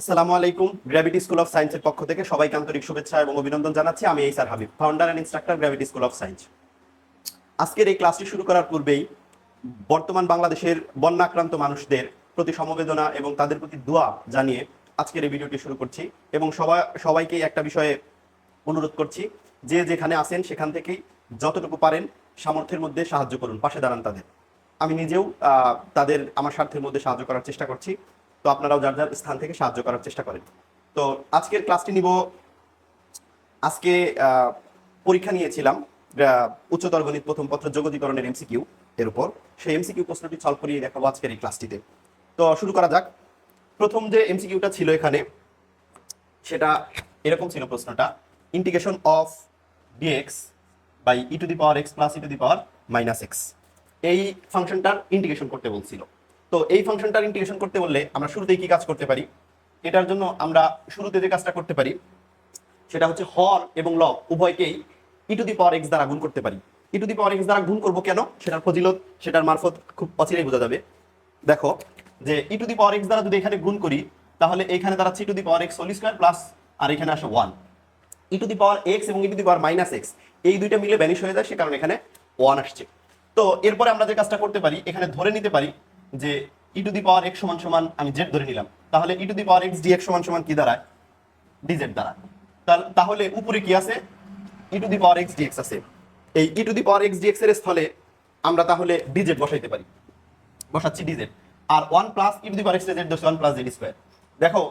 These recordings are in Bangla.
আসসালামু আলাইকুম। গ্র্যাভিটি স্কুল অফ সায়েন্সের পক্ষ থেকে সবাইকে আন্তরিক শুভেচ্ছা এবং অভিনন্দন জানাচ্ছি। আমি Eisar Habib founder and instructor Gravity School of Science আজকের এই ক্লাসটি শুরু করার পূর্বেই বর্তমান বাংলাদেশের বন্যাক্রান্ত মানুষদের প্রতি সমবেদনা এবং তাদের প্রতি দোয়া জানিয়ে আজকের এই ভিডিওটি শুরু করছি এবং সবাই সবাইকেই একটা বিষয়ে অনুরোধ করছি, যে যেখানে আসেন সেখান থেকেই যতটুকু পারেন সামর্থ্যের মধ্যে সাহায্য করুন, পাশে দাঁড়ান তাদের। আমি নিজেও তাদের, আমার স্বার্থের মধ্যে সাহায্য করার চেষ্টা করছি। তো আপনারাও যার যার স্থান থেকে সাহায্য করার চেষ্টা করেন। তো আজকের ক্লাসটি নিব, আজকে পরীক্ষা নিয়েছিলাম উচ্চতর গণিত প্রথম পত্র যোগজীকরণের এমসিকিউ এর উপর। সেই এমসিকিউ প্রশ্নটি সলভ করিয়ে দেখাবো আজকের এই ক্লাসটিতে। তো শুরু করা যাক। প্রথম যে এমসিকিউটা ছিল এখানে, সেটা এরকম ছিল প্রশ্নটা। Integration of dx by e to the power x plus e to the power minus x এই ফাংশনটার ইন্টিগ্রেশন করতে বলছিল। তো এই ফাংশনটার ইন্টিগ্রেশন করতে বললে আমরা শুরুতেই কি কাজ করতে পারি? এটার জন্য আমরা শুরুতে যে কাজটা করতে পারি, সেটা হচ্ছে হর এবং লব উভয়কেই ই টু দি পাওয়ার এক্স দ্বারা গুণ করতে পারি। ই টু দি পাওয়ার এক্স দ্বারা গুণ করব কেন? সেটার ফজিলত, সেটার মারফত খুব অচিরেই বোঝা যাবে। দেখো যে ই টু দি পাওয়ার এক্স দ্বারা যদি এখানে গুণ করি, তাহলে এখানে দাঁড়াচ্ছে e to the power x whole square plus আর এখানে আসে one e to the power x এবং e to the power minus x এই দুইটা মিলে ব্যানিশ হয়ে যায়, সে কারণে এখানে ওয়ান আসছে। তো এরপরে আমরা যে কাজটা করতে পারি, এখানে ধরে নিতে পারি যে ই টু দি পাওয়ার এক্স সমান সমান আমি জেড ধরে নিলাম। তাহলে e to the power x d x সমান সমান কি দাঁড়ায়? ডিজেড দ্বারা তাহলে- উপরে কি আছে? E to the power x dx আছে। এই e to the power x dx এর স্থলে আমরা তাহলে ডিজেড বসাইতে পারি। বসাচ্ছি dz R one plus e to the power x z দশ ওয়ান প্লাস জেড স্কোয়ার দেখো,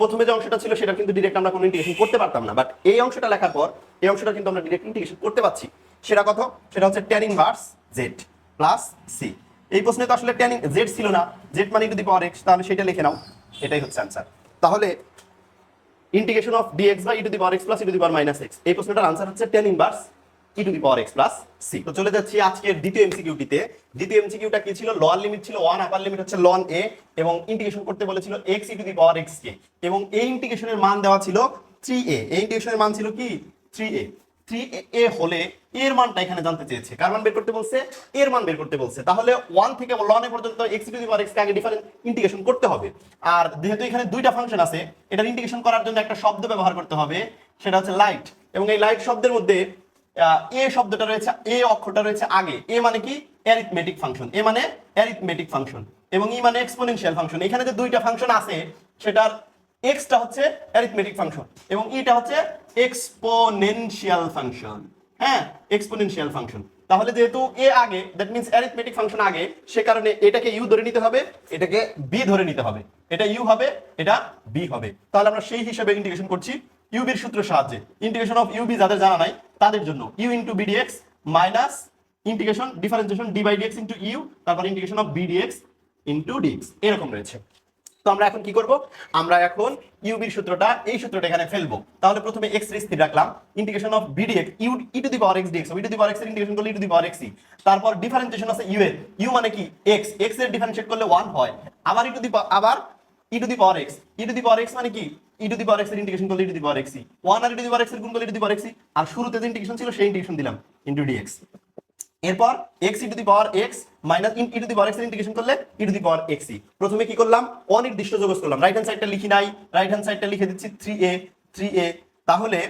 প্রথমে যে অংশটা ছিল সেটা কিন্তু ডিরেক্ট আমরা কোনো ইন্টিগ্রেশন করতে পারতাম না। বাট এই অংশটা লেখার পর, এই অংশটা কিন্তু আমরা ডিরেক্ট ইন্টিগ্রেশন করতে পারছি। সেটা কত? সেটা হচ্ছে tan inverse z plus c এই প্রশ্নে তো আসলে ট্যান জেড ছিল না, জেড মানে ই টু দি পাওয়ার এক্স, তাহলে সেটা লিখে নাও, এটাই হচ্ছে আনসার তাহলে integration of dx by e to the power x plus e to the power minus x এই প্রশ্নটার আনসার হচ্ছে tan inverse e to the power x plus c তো চলে যাচ্ছি আজকের দ্বিতীয় এমসিকিউটিতে দ্বিতীয় এমসিকিউটা কি ছিল? লোয়ার লিমিট ছিল ওয়ান আপার লিমিট হচ্ছে লন এ এবং ইন্টিগ্রেশন করতে বলেছিল x e to the power x কে। এবং এই ইন্টিগ্রেশনের মান দেওয়া ছিল থ্রি এ এই ইন্টিগ্রেশনের মান ছিল কি? থ্রি এ থ্রি এ হলে এর মানটা এখানে জানতে চেয়েছে। কার মান বের করতে বলছে, এর মান বের করতে বলছে। তাহলে ওয়ান থেকে লন পর্যন্ত এক্স টু পাওয়ার এক্স আগে ডিফারেন্ট ইন্টিগ্রেশন করতে হবে। আর যেহেতু এখানে দুইটা ফাংশন আছে, এটার ইন্টিগ্রেশন করার জন্য একটা শব্দ ব্যবহার করতে হবে, সেটা হচ্ছে লাইট এবং এই লাইট শব্দের মধ্যে এ শব্দটা রয়েছে, এ অক্ষরটা রয়েছে আগে। এ মানে কি? অ্যারিথমেটিক ফাংশন এ মানে অ্যারিথমেটিক ফাংশন এবং ই মানে এক্সপোনেনশিয়াল ফাংশন এখানে যে দুইটা ফাংশন আছে, সেটার এক্সটা হচ্ছে অ্যারিথমেটিক ফাংশন এবং ইটা হচ্ছে এক্সপোনেনশিয়াল ফাংশন হ্যাঁ এক্সপোনেনশিয়াল ফাংশন তাহলে যেহেতু এ আগে দ্যাট মিন্স অ্যারিথমেটিক ফাংশন আগে, সে কারণে এটাকে ইউ ধরে নিতে হবে, এটাকে বি ধরে নিতে হবে। এটা ইউ হবে, এটা বি হবে। তাহলে আমরা সেই হিসাবে ইন্টিগ্রেশন করছি ইউবির সূত্র সাহায্যে। ইন্টিগ্রেশন অফ ইউবি যাদের জানা নাই, তাদের জন্য u into v dx minus integration differentiation d by dx into u তারপর integration of v dx into dx এরকম রয়েছে। আমরা এখন কি করব আমরা এখন ইউবির সূত্রটা এই সূত্রটা এখানে ফেলব তাহলে প্রথমে এক্স স্থির রাখলাম integration of v dx u e to the power x dx e to the power এক্সের ইন্টিগ্রেশন করলে e to the power x তারপর ডিফারেন্সিয়েশন আছে ইউ এর ইউ মানে কি এক্স এক্সের ডিফারেন্সিয়েট করলে 1 হয় আবার ই টু দি আবার e to the power x e to the power x মানে কি ই টু দি পাওয়ার এক্সের ইন্টিগ্রেশন করলে e to the power x 1 আর ই টু দি পাওয়ার এক্সের গুণ করলে e to the power x আর শুরুতে যে ইন্টিগ্রেশন ছিল সেই ইন্টিগ্রেশন দিলাম ইনটু ডিএক্স এরপর x e to the power x minus in e to the power x integration করলে e to the power x প্রথমে কি করলাম? অনির্দিষ্ট যোগস করলাম। রাইট হ্যান্ড সাইডটা লিখি নাই। রাইট হ্যান্ড সাইডটা লিখে দিচ্ছি থ্রি এ থ্রি এ তাহলে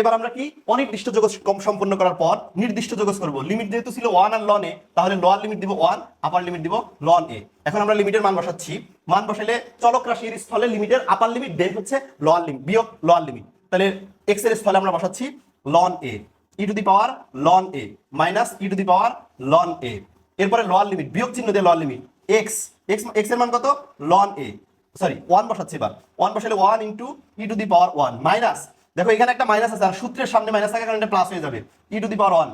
এবার আমরা কি? অনির্দিষ্ট কম সম্পন্ন করার পর নির্দিষ্ট যোগস করব। লিমিট যেহেতু ছিল ওয়ান আর লন এ তাহলে লোয়ার লিমিট দিব ওয়ান আপার লিমিট দিব লন এ এখন আমরা লিমিটের মান বসাচ্ছি। মান বসালে চলক রাশির স্থলে লিমিটের আপার লিমিট দেন হচ্ছে লোয়ার লিমিট বিয়োগ লোয়ার লিমিট তাহলে এক্সের স্থলে আমরা বসাচ্ছি ln a e to the power ln a minus e to the power ln a এরপরে লোয়ার লিমিট বিয়োগ চিহ্ন দিয়ে লোয়ার লিমিট এক্স এক্স এক্সের মান কত? লন এ সরি ওয়ান বসাচ্ছি এবার। ওয়ান বসালে one into e to the power one minus দেখো, এখানে একটা মাইনাস আছে, আর সূত্রের সামনে মাইনাস থাকার কারণে প্লাস হয়ে যাবে। E to the power one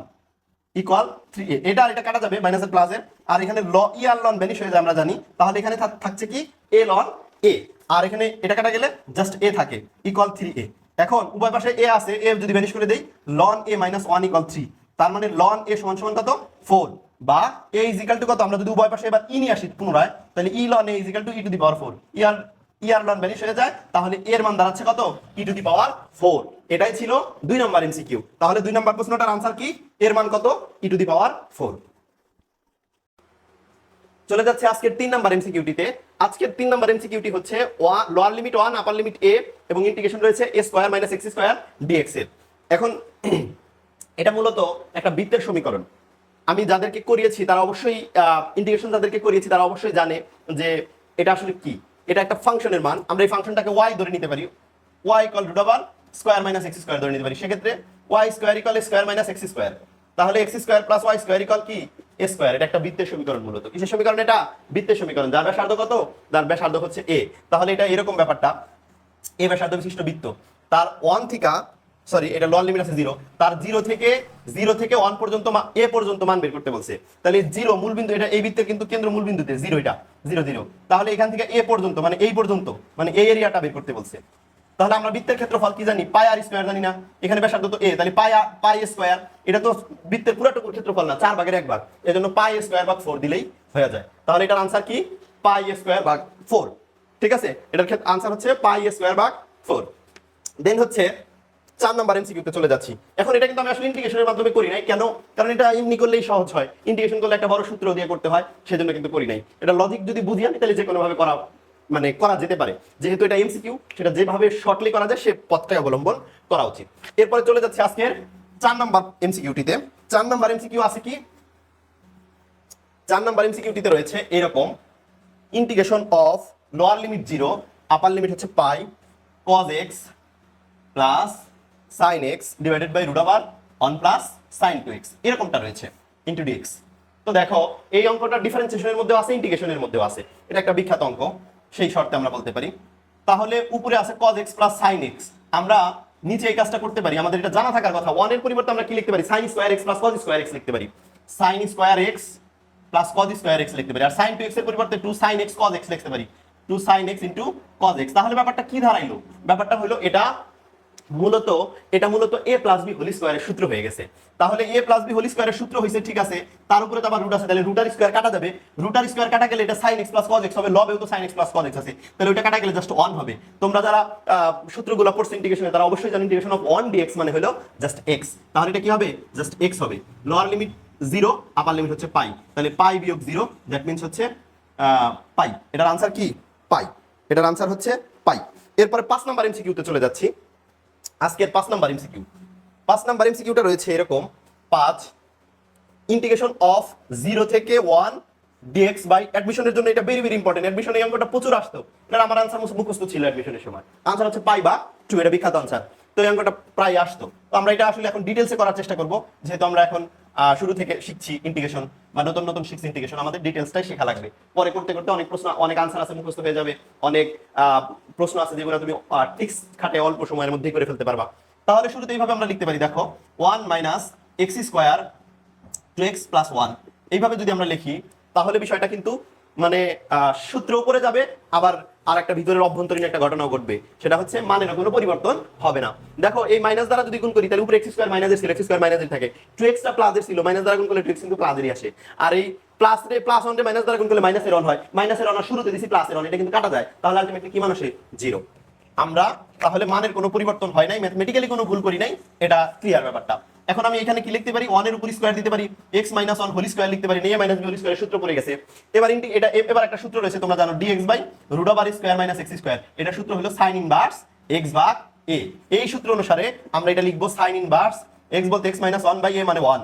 equal three এ এটা আর এটা কাটা যাবে মাইনাসের প্লাসের আর এখানে ল ই আর লন ভ্যানিশ হয়ে যায়, আমরা জানি। তাহলে এখানে থাকছে কি? এ লন এ আর এখানে এটা কাটা গেলে জাস্ট এ থাকে ইকুয়াল থ্রি এ এখন উভয় পাশে এ আছে এ যদি ভ্যানিশ করে দেই ln a minus one equal three তার মানে লন এ সমান সমান কত? ফোর বা এ ইজিক্যাল টু কত? আমরা যদি উভয় পাশে এবার ই নিয়ে আসি পুনরায়, তাহলে e ln a equal to e to the power four e R e আর লন ভ্যানিশ হয়ে যায়, তাহলে এর মান দাঁড়াচ্ছে কত? ই টু দি পাওয়ার ফোর এটাই ছিল দুই নম্বর এমসিকিউ তাহলে দুই নম্বর প্রশ্নটার আনসার কি? এর মান কত? ই টু দি পাওয়ার ফোর চলে যাচ্ছে আজকের তিন নাম্বার এমসিকিউটিতে আজকের তিন নাম্বার এমসিকিউটি হচ্ছে lower limit one upper limit a এবং ইন্টিগ্রেশন রয়েছে a square minus x square dx এর। এখন, এটা মূলত একটা বৃত্তের সমীকরণ। আমি যাদেরকে করিয়েছি, তারা অবশ্যই ইন্টিগ্রেশন যাদেরকে করিয়েছি, তারা অবশ্যই জানে যে এটা আসলে কি। এটা একটা ফাংশনের মান। আমরা এই ফাংশনটাকে ওয়াই ধরে নিতে পারি। Y equal root over square minus x square ধরে নিতে পারি। সেক্ষেত্রে y square equal square minus x square তাহলে x square plus y square equal কি? স্কোয়ার এটা একটা বৃত্তের সমীকরণ মূলত। কিসের সমীকরণ এটা? বৃত্তের সমীকরণ। যার ব্যাসার্ধ কত? যার ব্যাসার্ধ হচ্ছে এ তাহলে এটা এরকম ব্যাপারটা। এ ব্যাসার্ধ বিশিষ্ট বৃত্ত। তার ওয়ান থেকে সরি এটা লোয়ার লিমিট আছে জিরো তার জিরো থেকে জিরো থেকে ওয়ান পর্যন্ত এ পর্যন্ত মান বের করতে বলছে। তাহলে জিরো মূলবিন্দু এটা এই বৃত্তের কিন্তু কেন্দ্র মূলবিন্দুতে জিরো এটা জিরো জিরো তাহলে এখান থেকে এ পর্যন্ত মানে এই পর্যন্ত মানে এই এরিয়াটা বের করতে বলছে। তাহলে আমরা বৃত্তের ক্ষেত্রফল কি জানি? পাই আর স্কোয়ার জানি না। এখানে ব্যাসার্ধ তো এ, তাহলে পাই পাই স্কোয়ার, এটা তো বৃত্তের পুরোটুকুর ক্ষেত্রফল না, চার ভাগের এক ভাগ। এজন্য পাই স্কোয়ার ভাগ ফোর দিলেই হয়ে যায়। তাহলে এটার আনসার কি? পাই স্কোয়ার ভাগ ফোর ঠিক আছে? এটার ক্ষেত্রে আনসার হচ্ছে পাই স্কোয়ার ভাগ ফোর দেন হচ্ছে চার নাম্বার এমসিকিউতে চলে যাচ্ছি। এখন এটা কিন্তু আমি আসলে ইন্টিগ্রেশনের মাধ্যমে করি নাই। কেন? কারণ এটা এমনি করলেই সহজ হয়। ইন্টিগ্রেশন করলে একটা বড় সূত্র দিয়ে করতে হয়, সেজন্য কিন্তু করি নাই। এটা লজিক যদি বুঝি আমি, তাহলে যে কোনো ভাবে করা মানে করা যেতে পারে। যেহেতু এটা এমসিকিউ সেটা যেভাবে শর্টলি করা যায়, সে পথটাই অবলম্বন করা উচিত। এরপরে চলে যাচ্ছে আজকের চার নাম্বার এমসিকিউটিতে চার নাম্বার এমসিকিউ আছে কি? চার নাম্বার এমসিকিউটিতে রয়েছে এরকম integration of lower limit zero upper limit হচ্ছে pi cos x plus sine x divided by root over one plus sine two x এরকমটা রয়েছে ইন্টু ডিএক্স তো দেখো, এই অঙ্কটা ডিফারেন্সিয়েশনের মধ্যেও আছে ইন্টিগ্রেশনের মধ্যেও আছে। এটা একটা বিখ্যাত অঙ্ক। সেই শর্তে আমরা বলতে পারি। তাহলে উপরে আছে cos x plus sine x আমরা নিচে এই কাজটা করতে পারি। আমাদের এটা জানা থাকার কথা। ওয়ানের পরিবর্তে আমরা কি লিখতে পারি? Sine square x plus cos square x লিখতে পারি। sin square x plus cos square x লিখতে পারি। আর sin 2x এর পরিবর্তে 2 sin x cos এক্স লিখতে পারি। 2 sin x into cos x তাহলে ব্যাপারটা কি দাঁড়াইলো ব্যাপারটা হলো এটা মূলত, এটা মূলত এ প্লাস বি হোলি স্কোয়ারের সূত্র হয়ে গেছে। তাহলে এ প্লাস বি হোলি স্কোয়ারের সূত্র হয়েছে ঠিক আছে, তার উপরে তো আবার রুট আছে, তাহলে রুটার স্কোয়ার কাটা যাবে। রুটার স্কোয়ার কাটা গেলে এটা sine x plus cos x হবে লবেও তো sine x plus cos x আছে। তাহলে ওটা কাটা গেলে জাস্ট ওয়ান হবে। তোমরা যারা সূত্রগুলো পড়ছো ইন্টিগ্রেশনে তারা অবশ্যই জানো ইন্টিগ্রেশন অফ ওয়ান ডিএক্স মানে হলো জাস্ট এক্স তাহলে এটা কি হবে? জাস্ট এক্স হবে। Lower limit zero upper limit হচ্ছে পাই তাহলে পাই বিয়োগ জিরো দ্যাট মিনস হচ্ছে পাই এটার আনসার কি? পাই এটার আনসার হচ্ছে পাই এরপরে পাঁচ নাম্বার এমসিকিউতে চলে যাচ্ছি। আজকের পাঁচ নাম্বার এমসিকিউ পাঁচ নাম্বার এমসিকিউটা রয়েছে এরকম, পাঁচ ইন্টিগ্রেশন অফ জিরো থেকে ওয়ান ডিএক্স বাই অ্যাডমিশনের জন্য এটা ভেরি ভেরি ইম্পর্টেন্ট অ্যাডমিশনে এই অঙ্কটা প্রচুর আসতো। কারণ আমার আনসার মুখস্থ ছিল অ্যাডমিশনের সময়। আনসার হচ্ছে পাই বা টু এটা বিখ্যাত আনসার তো এই অঙ্কটা প্রায় আসতো। তো আমরা এটা আসলে এখন ডিটেলসে করার চেষ্টা করব। যেহেতু আমরা এখন শুরু থেকে শিখছি ইন্টিগ্রেশন বা নতুন নতুন শিখছি ইন্টিগ্রেশন আমাদের ডিটেলসটাই শেখা লাগবে। পরে করতে করতে অনেক প্রশ্ন, অনেক আনসার আছে, মুখস্থ হয়ে যাবে। অনেক প্রশ্ন আছে যেগুলো তুমি টিক্স খাটে অল্প সময়ের মধ্যেই করে ফেলতে পারবা। তাহলে শুরুতে এইভাবে আমরা লিখতে পারি, দেখো one minus x square two x plus one এইভাবে যদি আমরা লিখি, তাহলে বিষয়টা কিন্তু মানে সূত্র উপরে যাবে, আবার আর একটা ভিতরের অভ্যন্তরীণ একটা ঘটনাও ঘটবে। সেটা হচ্ছে মানের কোনো পরিবর্তন হবে না। দেখো, এই মাইনাস দ্বারা যদি গুণ করি, তাহলে উপরে এক্স স্কোয়ার মাইনাসের ছিল এক্স স্কোয়ার মাইনাসের থাকে। টু এক্সটা প্লাসের ছিল মাইনাস দ্বারা গুণ করলে টু এক্স কিন্তু প্লাসেরই আসে। আর এই প্লাস রে প্লাস ওয়ান রে মাইনাস দ্বারা গুণ করলে মাইনাসের অন হয়। মাইনাসের অন শুরুতে দিছি প্লাসের অন এটা কিন্তু কাটা যায়। তাহলে আলটিমেটলি কি মান আসে? জিরো আমরা তাহলে মানের কোনো পরিবর্তন হয় নাই ম্যাথমেটিক্যালি কোনো ভুল করি নাই। এটা ক্লিয়ার ব্যাপারটা। এখন আমি এখানে কি লিখতে পারি? ওয়ানের উপর স্কোয়ার দিতে পারি। X minus one whole square লিখতে পারি। নিয়ে মাইনাস হোল স্কোয়ার সূত্র পড়ে গেছে। এবার ইন্টি এটা এবার একটা সূত্র রয়েছে, তোমরা জানো dx by root over square minus x square এটা সূত্র হলো সাইন ইনভার্স এক্স ভাগ এ এই সূত্র অনুসারে আমরা এটা লিখব সাইন ইনভার্স এক্স বলতে x minus one by a মানে ওয়ান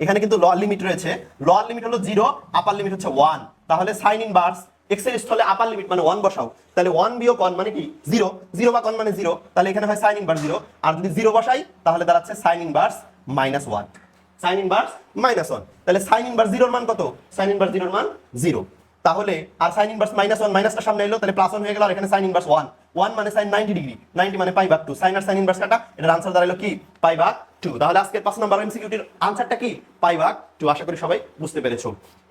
এখানে কিন্তু লোয়ার লিমিট রয়েছে। লোয়ার লিমিট হলো জিরো আপার লিমিট হচ্ছে ওয়ান তাহলে সাইন ইনভার্স এক্সের স্থলে আপার লিমিট মানে ওয়ান বসাও। তাহলে ওয়ান বিয়োগ ওয়ান মানে কি? জিরো জিরো বা কন মানে জিরো তাহলে এখানে হয় সাইন ইনভার্স জিরো আর যদি জিরো বসাই, তাহলে দাঁড়াচ্ছে sine inverse minus one sine inverse minus one তাহলে সাইন ইনভার্স জিরোর মান কত? সাইন ইনভার্স জিরোর মান জিরো তাহলে আর সাইন ইনভার্স মাইনাস ওয়ান মাইনাসটা সামনে এলো, তাহলে প্লাস ওয়ান হয়ে গেল, আর এখানে সাইন ইনভার্স ওয়ান ওয়ান মানে সাইন নাইনটি ডিগ্রি নাইনটি মানে পাই টু সাইন আর সাইন ইনভার্স কাটা, এটার আনসার দাঁড়াল কি? পাই টু তাহলে আজকের পাঁচ নাম্বার এমসিকিউটির আনসারটা কি? পাই টু আশা করি সবাই বুঝতে পেরেছ।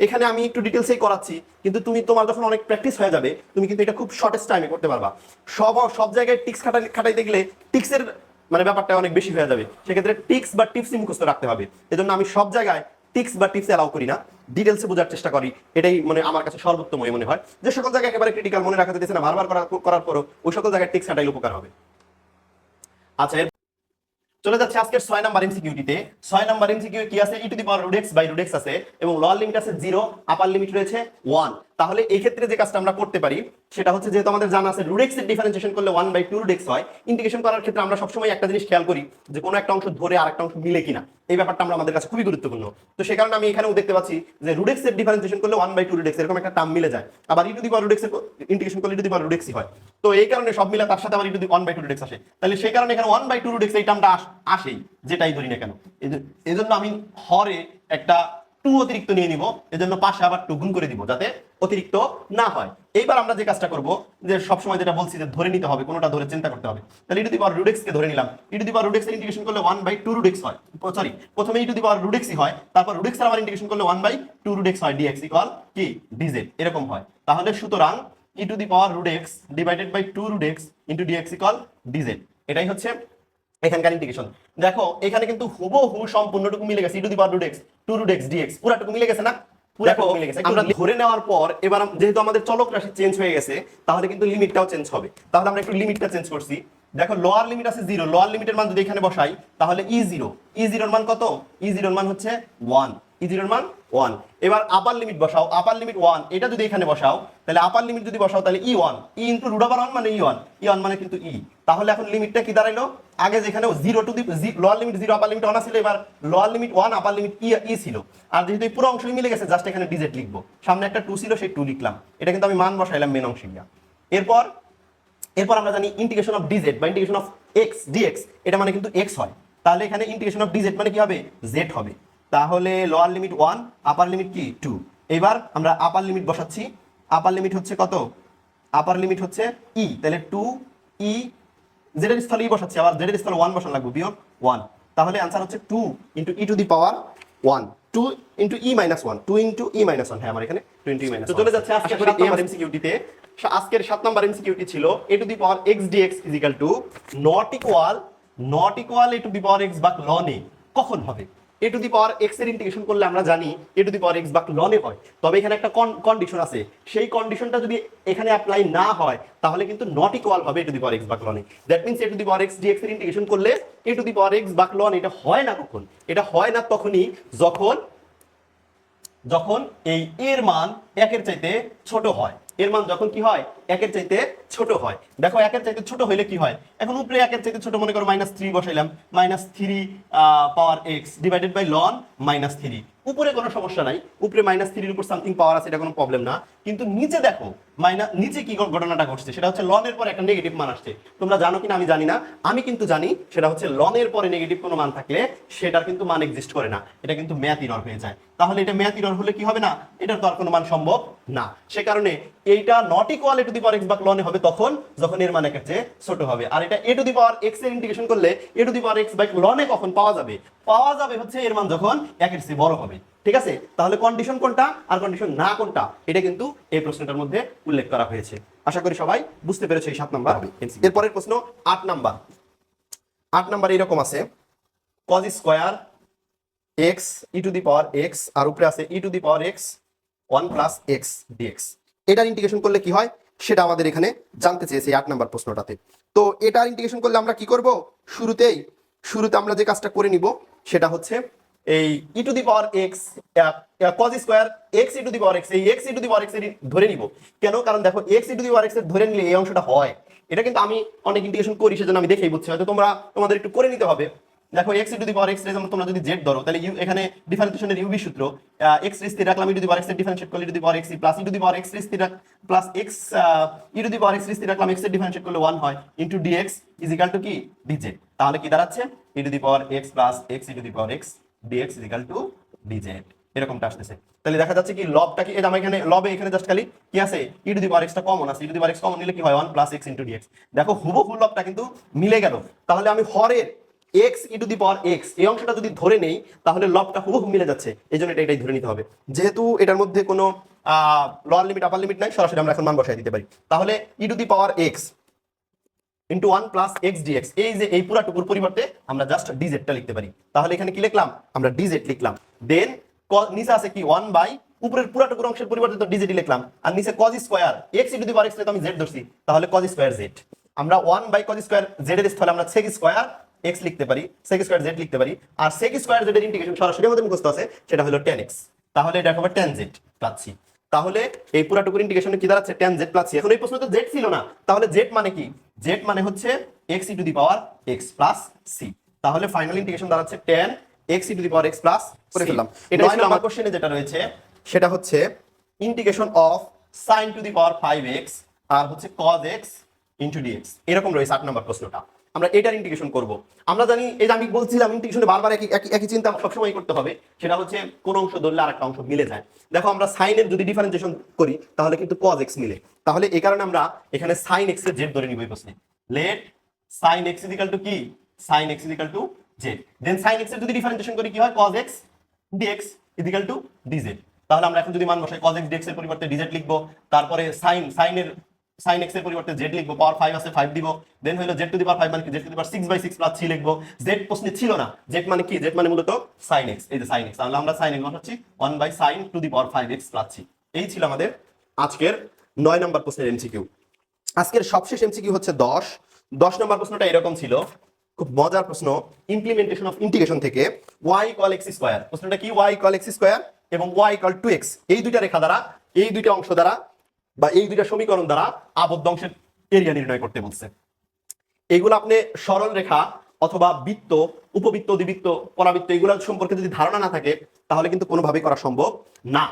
এখানে আমি একটু ডিটেলসেই করাচ্ছি, কিন্তু তুমি তোমার যখন অনেক প্র্যাকটিস হয়ে যাবে, তুমি কিন্তু এটা খুব শর্টেস্ট টাইমে করতে পারবা। সব সব জায়গায় টিক্স খাটাই, খাটাইতে গেলে টিক্সের মানে ব্যাপারটা অনেক বেশি হয়ে যাবে। সেক্ষেত্রে টিক্স বা টিপসই মুখস্থ রাখতে হবে। এজন্য আমি সব জায়গায় টিক্স বা টিপস অ্যালাউ করি না। ডিটেলসে বোঝার চেষ্টা করি। এটাই মানে আমার কাছে সর্বোত্তম মনে হয়। যে সকল জায়গায় একেবারে ক্রিটিক্যাল মনে রাখা যেতেছে না, বারবার করা করার পরও ওই সকল জায়গায় টিক্স হাঁটাই উপকার হবে। আচ্ছা চলে যাচ্ছে আজকের ছয় নাম্বার এমসিকিউটিতে ছয় নাম্বার এমসিকিউ কি আছে? E to the power রুডেক্স by root x আছে এবং লোয়ার লিমিট আছে জিরো আপার লিমিট রয়েছে ওয়ান তাহলে এই ক্ষেত্রে যে কাজটা আমরা করতে পারি, সেটা হচ্ছে যেহেতু আমাদের জানা আছে এর ডিফারেন্সিয়েশন করলে one by two root x হয় ইন্টিগ্রেশন করার ক্ষেত্রে আমরা সবসময় একটা জিনিস খেয়াল করি যে কোনো একটা অংশ ধরে আর একটা অংশ মিলে কিনা। এই ব্যাপারটা আমরা আমাদের কাছে খুবই গুরুত্বপূর্ণ। তো সে কারণে আমি এখানেও দেখতে পাচ্ছি যে এর ডিফারেন্সিয়েশন করলে one by two root x এরকম একটা টার্ম মিলে যায়। আবার ই টু দি পাওয়ার এর ইন্টিগ্রেশন করলে e to the power root এক্সই হয়। তো এই কারণে সব মিলে তার সাথে আবার e to the one by two root x আসে। তাহলে সেই কারণে এখানে one by two root x এই টার্মটা আসেই, যেটাই ধরি না কেন। এই জন্য আমি হরে একটা টু অতিরিক্ত নিয়ে নিব, এজন্য পাশে আবার টু গুণ করে দিব যাতে অতিরিক্ত না হয়। এইবার আমরা যে কাজটা করব, যে সবসময় যেটা বলছি যে ধরে নিতে হবে, কোনোটা ধরে চিন্তা করতে হবে। তাহলে ই টু দি পাওয়ার কে ধরে নিলাম। E to the power root x integration করলে one by two root x হয় সরি প্রথমে e to the power root এক্সই হয়, তারপর রুট এক্স আবার ইন্টিগ্রেশন করলে one by two root x হয় ডিএক্স ইকুয়াল কি? ডিজেড এরকম হয়। তাহলে সুতরাং e to the power root x divided by two root x into dx equal dz এটাই হচ্ছে এখানকার ইন্টিগ্রেশন দেখো এখানে কিন্তু হুবহু সম্পূর্ণটুকু মিলে গেছে e to the power root x two root x dx পুরাটুকু মিলে গেছে না? দেখো আমরা ধরে নেওয়ার পর এবার যেহেতু আমাদের চলক রাশি চেঞ্জ হয়ে গেছে তাহলে কিন্তু লিমিটটাও চেঞ্জ হবে। তাহলে আমরা একটু লিমিটটা চেঞ্জ করছি। দেখো লোয়ার লিমিট আছে জিরো লোয়ার লিমিটের মান যদি এখানে বসাই তাহলে ই জিরো ই জিরোর মান কত? ই জিরোর মান হচ্ছে ওয়ান ই মান ওয়ান এবার আপার লিমিট বসাও। আপার লিমিট ওয়ান এটা যদি এখানে বসাও, তাহলে আপার লিমিট যদি বসাও, তাহলে e one e into root over one মানে ই ওয়ান ই ওয়ান মানে কিন্তু ই তাহলে এখন লিমিটটা কি দাঁড়াইলো? আগে যেখানে zero to the lower limit zero upper limit one ছিল, এবার lower limit one upper limit e e ছিল। আর যেহেতু এই পুরো অংশই মিলে গেছে জাস্ট এখানে ডিজেট লিখব। সামনে একটা টু ছিল, সেই টু লিখলাম। এটা কিন্তু আমি মান বসাইলাম মেন অংশে গিয়া। এরপর এরপর আমরা জানি ইন্টিগ্রেশন অফ ডিজেড বা ইন্টিগ্রেশন অফ এক্স ডিএক্স এটা মানে কিন্তু এক্স হয়। তাহলে এখানে ইন্টিগ্রেশন অফ ডিজেড মানে কি হবে? জেড হবে। তাহলে lower limit one upper limit কি? টু এবার আমরা আপার লিমিট বসাচ্ছি। আপার লিমিট হচ্ছে কত? আপার লিমিট হচ্ছে ই তাহলে টু ই জেডের স্থলে ই বসাচ্ছি। আবার জেডের স্থলে ওয়ান বসানো লাগবে। বিয়োগ ওয়ান তাহলে আনসার হচ্ছে two into e to the power one two into e minus one two into e minus one হ্যাঁ আমার এখানে টোয়েন্টি মাইনাস চলে যাচ্ছে আজকে নম্বর এমসিকিউটিতে আজকের সাত নম্বর এমসিকিউটি ছিল a to the power x dx is equal to not equal not equal a to the power x বাক লনে কখন হবে? এ টু দি পাওয়ার এক্সের ইন্টিগ্রেশন করলে আমরা জানি এ টু দি পাওয়ার এক্স বাক লনে হয়। তবে এখানে একটা কন্ডিশন আছে। সেই কন্ডিশনটা যদি এখানে অ্যাপ্লাই না হয়, তাহলে কিন্তু নট ইকুয়াল হবে a to the power x বাক লনে that means e to the power x dx এর ইন্টিগ্রেশন করলে e to the power x বাক লন এটা হয় না কখন? এটা হয় না তখনই যখন যখন এই এর মান একের চাইতে ছোট হয়। এর মান যখন কি হয়? একের চাইতে ছোট হয়। দেখো, একের চাইতে ছোট হইলে কি হয়? এখন উপরে একের চাইতে ছোট মনে করো minus three বসাইলাম। Minus three power x divided by loan minus three উপরে কোনো সমস্যা নাই। উপরে মাইনাস থ্রির উপর সামথিং পাওয়ার আছে, এটা কোনো প্রবলেম না। কিন্তু নিচে দেখো মাইনাস নিচে কি ঘটনাটা ঘটছে? সেটা হচ্ছে লনের পর একটা নেগেটিভ মান আসছে। তোমরা জানো কিনা? আমি জানি না। আমি কিন্তু জানি সেটা হচ্ছে লনের পরে নেগেটিভ কোনো মান থাকলে সেটার কিন্তু মান এক্সিস্ট করে না। এটা কিন্তু ম্যাথ ইরর হয়ে যায়। তাহলে এটা ম্যাথ ইরর হলে কি হবে না? এটার তো আর কোনো মান সম্ভব না। সে কারণে এইটা not equal a to the power x বা লনে হবে তখন যখন এর মান একের চেয়ে ছোট হবে। আর এটা এ টু দি পাওয়ার এক্সের ইন্টিগ্রেশন করলে a to the power x by লনে কখন পাওয়া যাবে? পাওয়া যাবে হচ্ছে এর মান যখন একের চেয়ে বড় হবে। ঠিক আছে? তাহলে কন্ডিশন কোনটা আর কন্ডিশন না কোনটা? এটা কিন্তু এই প্রশ্নটার মধ্যে উল্লেখ করা হয়েছে। আশা করি সবাই বুঝতে পেরেছে এই সাত নাম্বার। এরপরের প্রশ্ন আট নাম্বার। আট নাম্বার এরকম আছে। Cos square x e to the power x আর উপরে আছে e to the power x one plus x dx এটার ইন্টিগ্রেশন করলে কি হয়? সেটা আমাদের এখানে জানতে চেয়েছে আট নাম্বার প্রশ্নটাতে। তো এটার ইন্টিগ্রেশন করলে আমরা কি করব? শুরুতেই, শুরুতে আমরা যে কাজটা করে নিব, সেটা হচ্ছে এই e to the power x cos square x e to the power x এই x e to the power এক্সের ধরে নিব। কেন? কারণ দেখো x e to the power এক্সের ধরে নিলে এই অংশটা হয়। এটা কিন্তু আমি অনেক ইন্টিগ্রেশন করি, সেজন্য আমি দেখেই বুঝছি হয়তো তোমরা, তোমাদের একটু করে নিতে হবে। দেখো x to the power x যেমন তোমরা যদি জেড ধরো, তাহলে ইউ এখানে ডিফারেন্সিয়েশনের ইউবি সূত্র এক্স স্থির রাখলাম ই টু দি পাওয়ার এক্সের ডিফারেন্সিয়েট করলে e to the power x plus e to the power x স্থির plus x e to the power x স্থির রাখলাম এক্সের ডিফারেন্সিয়েট করলে 1 হয় into dx is equal to কি? ডিজেড তাহলে কি দাঁড়াচ্ছে? E to the power x plus x e to the power x dx is equal to dz এরকমটা আসতেছে। তাহলে দেখা যাচ্ছে কি লবটা কি? আমার এখানে লবে এখানে জাস্ট খালি কি আছে? ই টু দি পাওয়ার এক্সটা কমন আছে। E to the power x common নিলে কি হয়? 1 প্লাস এক্স ইনটু ডিএক্স দেখো, হুবহু লবটা কিন্তু মিলে গেল। তাহলে আমি হরের x e to the power x এই অংশটা যদি ধরে নেই, তাহলে লবটা হুবহু মিলে যাচ্ছে। এই জন্য এটা এটাই ধরে নিতে হবে। যেহেতু এটার মধ্যে কোনো লোয়ার লিমিট আপার লিমিট নাই, সরাসরি আমরা এখন মান বসাই দিতে পারি। তাহলে e to the power x into one plus x dx এই যে, এই পুরাটুকুর পরিবর্তে আমরা জাস্ট ডিজেডটা লিখতে পারি। তাহলে এখানে কি লিখলাম? আমরা ডিজেড লিখলাম। দেন নিচে আছে কি? ওয়ান বাই উপরের পুরাটুকুর অংশের পরিবর্তে তো ডিজেডই লিখলাম। আর নিচে cos square x into the power x আমি জেড ধরছি। তাহলে কজ স্কোয়ার জেড আমরা one by cos square z এর স্থলে আমরা সেক স্কোয়ার এক্স লিখতে পারি সেক স্কোয়ার জেড লিখতে পারি আর সেক স্কোয়ার ইন্টিগ্রেশন সরাসরি আমাদের মুখস্থ আছে সেটা হলো টেন এক্স তাহলে এটা হবে টেন জেড পাচ্ছি। তাহলে এই পুরাটুকুর ইন্টিগ্রেশনে কি দাঁড়াচ্ছে? টেন জেড প্লাস এখন এই প্রশ্ন তো জেড ছিল না। তাহলে জেড মানে কি? জেড মানে হচ্ছে x e to the power x plus c তাহলে ফাইনাল ইন্টিগ্রেশন দাঁড়াচ্ছে tan x e to the power x plus করে ফেললাম। এটা আমার কোশ্চেনে যেটা রয়েছে সেটা হচ্ছে integration of sine to the power five x আর হচ্ছে কজ এক্স ইন্টু ডিএক্স এরকম রয়েছে আট নম্বর প্রশ্নটা। আমরা এটার ইন্টিগ্রেশন করব। আমরা জানি, এই যে আমি বলছিলাম ইন্টিগ্রেশনে বারবার একই একই একই চিন্তা সবসময় করতে হবে। সেটা হচ্ছে কোন অংশ ধরলে আর একটা অংশ মিলে যায়। দেখো, আমরা সাইনের যদি ডিফারেন্সিয়েশন করি, তাহলে কিন্তু কজ এক্স মিলে। তাহলে এই কারণে আমরা এখানে সাইন এক্সের জেড ধরে নিব এই প্রশ্নে। Let sine x is equal to কি? Sine x is equal to z then sine এক্সের যদি ডিফারেন্সিয়েশন করি, কি হয়? Cos x dx equal to dz তাহলে আমরা এখন যদি মান বসাই, cos x dx এর পরিবর্তে dz লিখব। তারপরে sin sin sin x এর পরিবর্তে z লিখব পাওয়ার 5 আছে 5 দিব দেন হলো z টু দি পাওয়ার 5 মানে কি? z to the power 6 by 6 plus 3 লিখব। z প্রশ্নে ছিল না, z মানে কি? z মানে মূলত sin x, এই যে sin x তাহলে আমরা sin x বসাচ্ছি 1 by sin to the power 5x plus 3 এই ছিল আমাদের আজকের 9 নম্বর প্রশ্নের এমসিকিউ আজকের সবশেষ এমসিকিউ হচ্ছে 10 10 নম্বর প্রশ্নটা এরকম ছিল, খুব মজার প্রশ্ন ইমপ্লিমেন্টেশন অফ ইন্টিগ্রেশন থেকে y ইকুয়াল x স্কয়ার প্রশ্নটা কি? y ইকুয়াল x স্কয়ার এবং y ইকুয়াল 2x এই দুইটা রেখা দ্বারা, এই দুইটা অংশ দ্বারা বা এই দুইটা সমীকরণ দ্বারা আবদ্ধ অংশের এরিয়া নির্ণয় করতে বলছে। এগুলো আপনি সরল রেখা অথবা বৃত্ত, উপবৃত্ত, দ্বিবৃত্ত, পরাবৃত্ত, এগুলো সম্পর্কে যদি ধারণা না থাকে, তাহলে কিন্তু কোনোভাবেই করা সম্ভব না।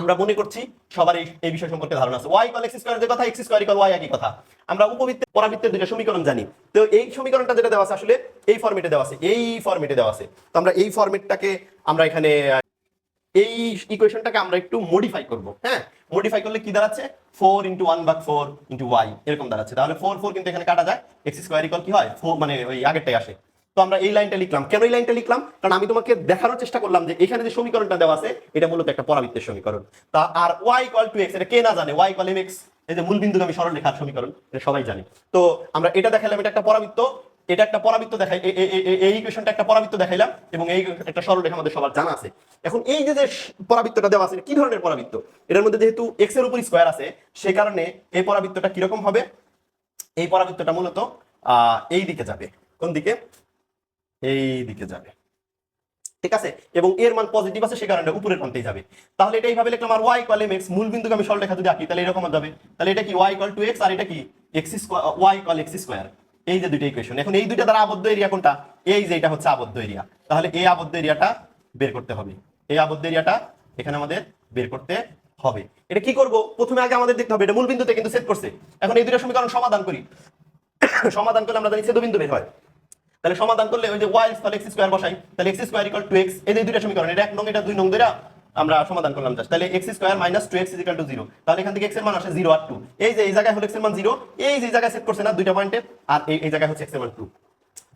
আমরা মনে করছি সবার এই বিষয় সম্পর্কে ধারণা আছে। ওয়াই ইকুয়াল এক্স কথা এক্স স্কয়ার ইকুয়াল ওয়াই কথা। আমরা উপবৃত্তের পরাবৃত্তের দুটো সমীকরণ জানি। তো এই সমীকরণটা যেটা দেওয়া আছে আসলে এই ফরম্যাটে দেওয়া আছে, এই ফরম্যাটে দেওয়া আছে। তো আমরা এই ফরম্যাটটাকে আমরা এখানে, এই ইকুয়েশনটাকে আমরা একটু মডিফাই করব হ্যাঁ? মডিফাই করলে কি দাঁড়াচ্ছে? ফোর ইন্টু ওয়ান বাক ফোর ইন্টু ওয়াই এরকম দাঁড়াচ্ছে। তাহলে ফোর ফোর কিন্তু এখানে কাটা যায়। এক্স স্কোয়ার ইকুয়াল কি হয়? ফোর মানে ওই আগেরটাই আসে। তো আমরা এই লাইনটা লিখলাম। কেন এই লাইনটা লিখলাম? কারণ আমি তোমাকে দেখানোর চেষ্টা করলাম যে এখানে যে সমীকরণটা দেওয়া আছে, এটা মূলত একটা পরাবৃত্তের সমীকরণ। তা আর ওয়াই ইকুয়াল টু এক্স এটা কে না জানে? ওয়াই ইকুয়াল এম এক্স এই যে মূল বিন্দুগামী সরল রেখার সমীকরণ, এটা সবাই জানে। তো আমরা এটা দেখালাম, এটা একটা পরাবৃত্ত। এটা একটা পরাবৃত্ত দেখাই এই ইকুয়েশনটা একটা পরাবৃত্ত দেখাইলাম এবং এই একটা সরল রেখা আমাদের সবার জানা আছে। এখন এই যে যে পরাবৃত্তটা দেওয়া আছে কি ধরনের পরাবৃত্ত? এটার মধ্যে যেহেতু এক্সের উপর স্কোয়ার আছে, সে কারণে এই পরাবৃত্তটা কীরকম হবে? এই পরাবৃত্তটা মূলত এই দিকে যাবে। কোন দিকে? এই দিকে যাবে। ঠিক আছে? এবং এর মান পজিটিভ আছে, সে কারণে উপরের প্রান্তেই যাবে। তাহলে এটা এইভাবে লিখলাম, আর ওয়াই ইকুয়াল এক্স মূল বিন্দুকে আমি সরলরেখা যদি আঁকি, তাহলে এরকম যাবে। তাহলে এটা কি? ওয়াই ইকুয়াল টু এক্স আর এটা কি? X square y equal x square এই যে দুইটা ইকুয়েশন এখন এই দুইটা দ্বারা আবদ্ধ এরিয়া কোনটা? এই যে এটা হচ্ছে আবদ্ধ এরিয়া তাহলে এই আবদ্ধ এরিয়াটা বের করতে হবে। এই আবদ্ধ এরিয়াটা এখানে আমাদের বের করতে হবে। এটা কি করব? প্রথমে আগে আমাদের দেখতে হবে, এটা মূল বিন্দুতে কিন্তু সেট করছে। এখন এই দুইটা সমীকরণ সমাধান করি। সমাধান করলে আমরা জানি ছেদবিন্দু বের হয়। তাহলে সমাধান করলে ওই যে ওয়াই তাহলে এক্স স্কোয়ার বসাই, তাহলে x square equal two x এই দুইটা সমীকরণ, এটা এক নং, এটা দুই নং, দুইটা আমরা সমাধান করলাম জাস্ট তাহলে x square minus two x equal to zero তাহলে এখান থেকে এক্সের মান আসে জিরো আর টু এই যে এই জায়গায় হলো এক্সের মান জিরো এই যে জায়গায় সেট করছে না দুইটা পয়েন্টে আর এই জায়গায় হচ্ছে এক্সের মান টু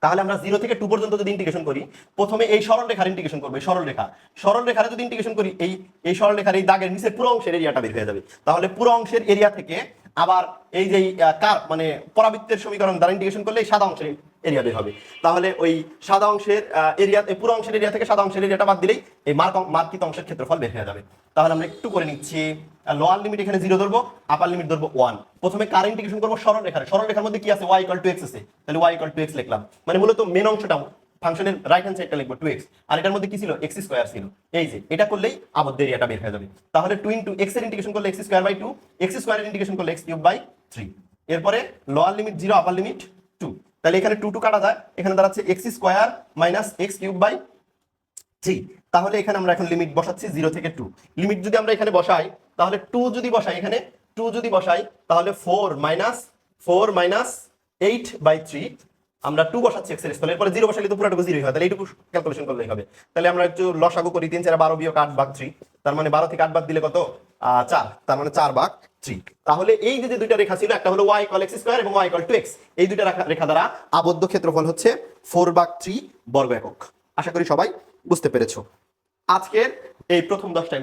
তাহলে আমরা জিরো থেকে টু পর্যন্ত যদি ইন্টিগ্রেশন করি, প্রথমে এই সরল রেখার ইন্টিগ্রেশন করব সরল রেখা। সরল রেখার যদি ইন্টিগ্রেশন করি, এই এই সরল রেখার এই দাগের নিচে পুরো অংশের এরিয়াটা বের হয়ে যাবে। তাহলে পুরো অংশের এরিয়া থেকে আবার এই যে কার মানে পরাবৃত্তের সমীকরণ দ্বারা ইন্টিগ্রেশন করলে এই সাদা অংশের এরিয়া বের হবে। তাহলে ওই সাদা অংশের এরিয়া পুরো অংশের এরিয়া থেকে সাদা অংশের এরিয়াটা বাদ দিলেই এই মার্ক মার্কিত অংশের ক্ষেত্রফল বের হয়ে যাবে। তাহলে আমরা একটু করে নিচ্ছি লোয়ার লিমিট এখানে জিরো ধরবো আপার লিমিট ধরবো ওয়ান প্রথমে কার ইন্টিগ্রেশন করব সরল রেখার সরল রেখার মধ্যে কি আছে? ওয়াই ইকুয়াল টু এক্স আছে। তাহলে ওয়াই ইকুয়াল টু এক্স লিখলাম। মানে মূলত মেন অংশটা ফাংশনের রাইট হ্যান্ড সাইডটা লিখব টু এক্স আর এটার মধ্যে কি ছিল? এক্স স্কোয়ার ছিল। এই যে, এটা করলেই আবদ্ধ এরিয়াটা বের হয়ে যাবে। তাহলে টু ইন্টু এক্সের ইন্টিগ্রেশন করলে x square by two x স্কোয়ারের ইন্টিগ্রেশন করলে এক্স কিউব বাই থ্রি এরপরে lower limit zero upper limit two তাহলে এখানে টু টু কাটা যায়। এখানে দাঁড়াচ্ছে x square minus x cube by three তাহলে এখানে আমরা এখন লিমিট বসাচ্ছি জিরো থেকে টু লিমিট যদি আমরা এখানে বসাই, তাহলে টু যদি বসাই এখানে টু যদি বসাই, তাহলে four minus four minus eight by three আমরা টু বসাচ্ছি এক্সের স্থলে। এরপরে জিরো বসালে তো পুরোটুকু জিরো হয়। তাহলে এইটুকু ক্যালকুলেশন করলেই হবে। তাহলে আমরা একটু লসাগু করি, তিন চার বারো বিয়োগ আট ভাগ থ্রি তার মানে বারো থেকে আট ভাগ দিলে কত? চার, তার মানে চার ভাগ থ্রি তাহলে এই যে দুইটা রেখা ছিল, একটা হলো ওয়াই কল এক্স স্কোয়ার এবং ওয়াই কল টু এক্স এই দুইটা রেখা- দ্বারা আবদ্ধ ক্ষেত্রফল হচ্ছে ফোর ভাগ থ্রি বর্গ একক। আশা করি সবাই বুঝতে পেরেছ। আজকের এই প্রথম দশটা